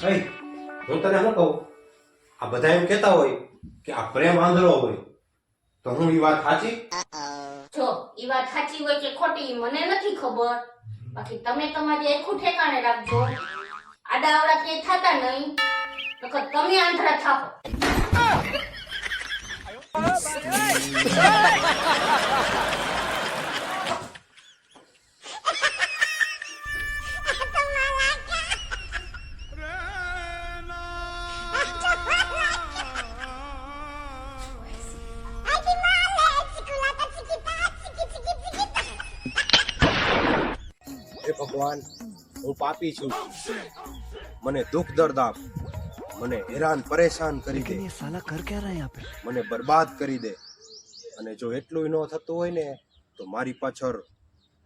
હું તને શું કહું? આ બધા એમ કહેતા હોય કે આ પ્રેમ આંધળો હોય. તો હું એ વાત સાચી? જો ઈ વાત સાચી હોય કે ખોટી મને નથી ખબર. બાકી તમે તમારી આખું ઠેકાણે રાખજો. આડા આવડા કે થતા નહીં. નકર તમે આંધળા થાપો. હે ભગવાન હું પાપી છું. મને દુઃખ દર્દ આપ. મને હેરાન પરેશાન કરી દે. સાલા કર ક્યાં રહે આપે? મને બરબાદ કરી દે. અને જો એટલું ન થતું હોય ને તો મારી પાછળ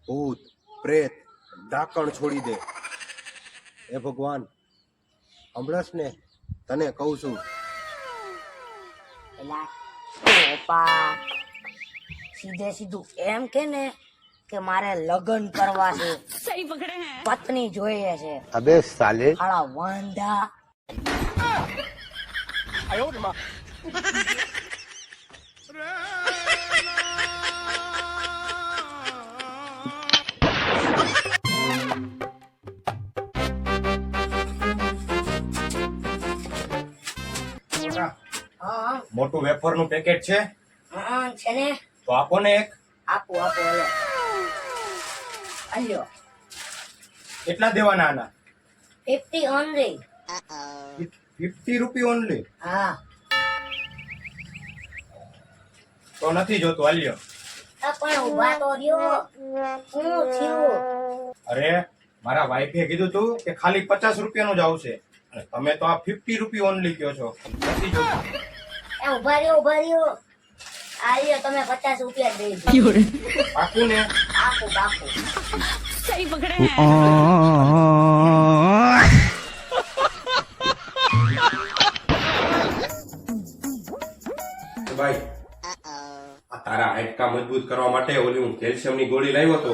ભૂત પ્રેત ડાકણ છોડી દે. એ ભગવાન હમણાં ને તને કહું છું. ઓપા સીધે સીધું એમ કે ને કે મારે લગ્ન કરવા છે. સહી પકડે પત્ની જોઈએ છે. અબે સાલે. હાડા વાંધા આયો મા. મોટું વેફરનું પેકેટ છે. છે ને? તો આપો ને એક. આપો આપો હાલો. કેટલા દેવાના આના? Fifty only fifty rupee only હા. તો નથી જોતો હાલ્યો. પણ ઊભા તો રહ્યો. શું થયું? અરે મારા વાઈફે કીધું તું કે ખાલી પચાસ રૂપિયાનું જ આવશે. અને તમે તો આ ફિફ્ટી રૂપી ઓનલી કયો છો. નથી જોતો. એ ઊભા રહ્યો ઊભા રહ્યો. આ તમે પચાસ રૂપિયા દઈ ને પાકું ને બાપુ તો ભાઈ આ તારા હાડકા મજબૂત કરવા માટે ઓલી હું કેલ્શિયમની ગોળી લાવ્યો તો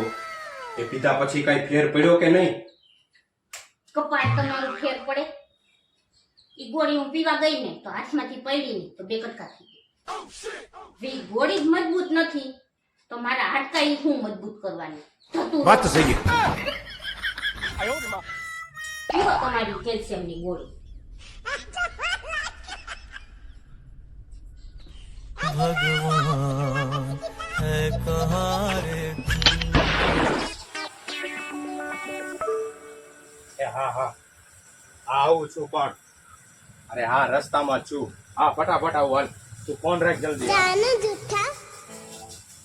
એ પીધા પછી કઈ ફેર પડ્યો કે નહીં? કપાળ તમારું ફેર પડે. ઈ ગોળી હું પીવા ગઈ ને તો હાથમાંથી પડી ને તો બે કટકા થઈ ગયા ગોળી જ મજબૂત નથી. તો મારા હાડકાઈ હું મજબૂત કરવાની? થતું વાત થઈ ગઈ. પીવો તમારી કેલ્શિયમની ગોળી. ભગવાન હા હા. આવું છું પણ. અરે હા રસ્તામાં છું. હા ફટાફટ આવું તું ફોન રાખ જલ્દી.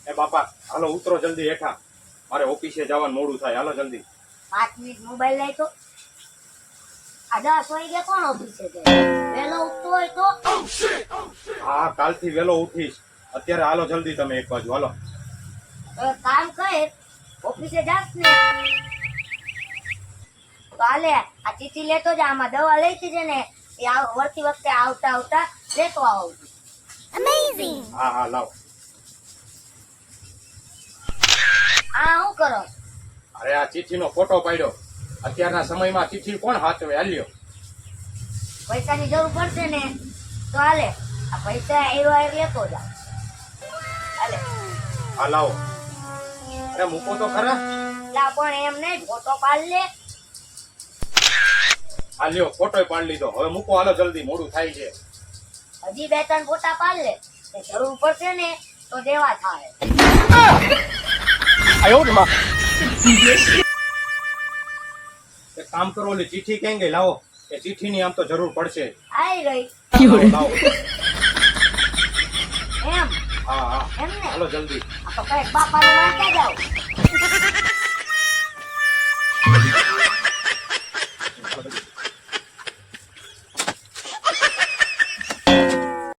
એ બાપા હાલો ઉતરો જલ્દી હેઠા. મારે ઓફિસે જવાનું મોડું થાય. હાલો જલ્દી. પાંચ મિનિટ મોબાઈલ લઈ તો. આ દસ વાગે કોણ ઓફિસે જાય? વહેલો ઉઠતો હોય તો. હા કાલથી વહેલો ઉઠીશ. અત્યારે હાલો જલ્દી તમે એક બાજુ. હાલો. કામ કર. ઓફિસે જાસ ને. તો હાલે આ ચીઠી લેતો જ. આમાં દવા લઈ છે ને. એ આવ- વળતી વખતે આવતા આવતા લેતો આવું. હા હા લાવ. આ શું કરો? અરે આ ચિઠ્ઠીનો ફોટો પાડ્યો. અત્યારના સમયમાં ચીઠી કોણ હાચવે હાલ્યો. પૈસાની જરૂર પડશે ને? તો હાલે. આ પૈસા એવા એ લેતો જા હાલે. હા લાવો. અરે મૂકો તો ખરા. લા પણ એમ નહીં ફોટો પાડ લે. હા લ્યો ફોટો પાડી લીધો. હવે મૂકો હાલો જલ્દી. મોડું થાય છે. હજી બે ત્રણ ફોટા પાડ લે. જરૂર પડશે ને તો દેવા થાય. 哎呦我的妈！કામ કરો ઓલી ચીઠી કેમ ગઈ? લાવો. એ ચીઠી આમ તો જરૂર પડશે. હા હા. એમ જલ્દી.